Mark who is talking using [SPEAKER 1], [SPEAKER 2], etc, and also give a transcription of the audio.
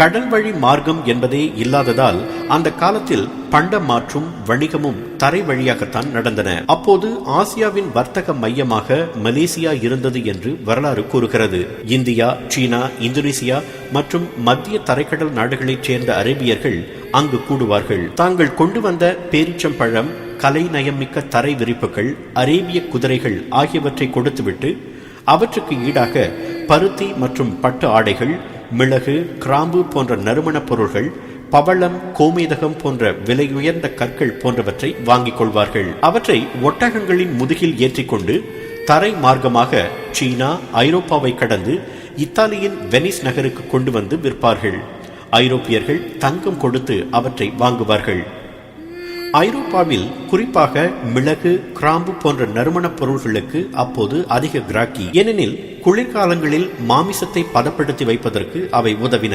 [SPEAKER 1] கடல் வழி மார்க்கம் என்பதே இல்லாததால் அந்த காலத்தில் பண்ட மாற்றும் வணிகமும் தரை வழியாகத்தான் நடந்தன. அப்போது ஆசியாவின் வர்த்தக மையமாக மலேசியா இருந்தது என்று வரலாறு கூறுகிறது. இந்தியா சீனா இந்தோனேசியா மற்றும் மத்திய தரைக்கடல் நாடுகளைச் சேர்ந்த அரேபியர்கள் அங்கு கூடுவார்கள். தாங்கள் கொண்டு வந்த பேரிச்சம்பழம் கலை நயமிக்க தரை விரிப்புகள் அரேபிய குதிரைகள் ஆகியவற்றை கொடுத்துவிட்டு அவற்றுக்கு ஈடாக பருத்தி மற்றும் பட்டு ஆடைகள் மிளகு கிராம்பு போன்ற நறுமணப் பொருள்கள் பவளம் கோமேதகம் போன்ற விலை உயர்ந்த கற்கள் போன்றவற்றை வாங்கிக் கொள்வார்கள். அவற்றை ஒட்டகங்களின் முதுகில் ஏற்றிக்கொண்டு தரை மார்க்கமாக சீனா ஐரோப்பாவை கடந்து இத்தாலியின் வெனிஸ் நகருக்கு கொண்டு வந்து விற்பார்கள். ஐரோப்பியர்கள் தங்கம் கொடுத்து அவற்றை வாங்குவார்கள். ஐரோப்பாவில் குறிப்பாக மிளகு கிராம்பு போன்ற நறுமணப் பொருள்களுக்கு அப்போது அதிக கிராக்கி. ஏனெனில் குளிர்காலங்களில் மாமிசத்தை பதப்படுத்தி வைப்பதற்கு அவை உதவின.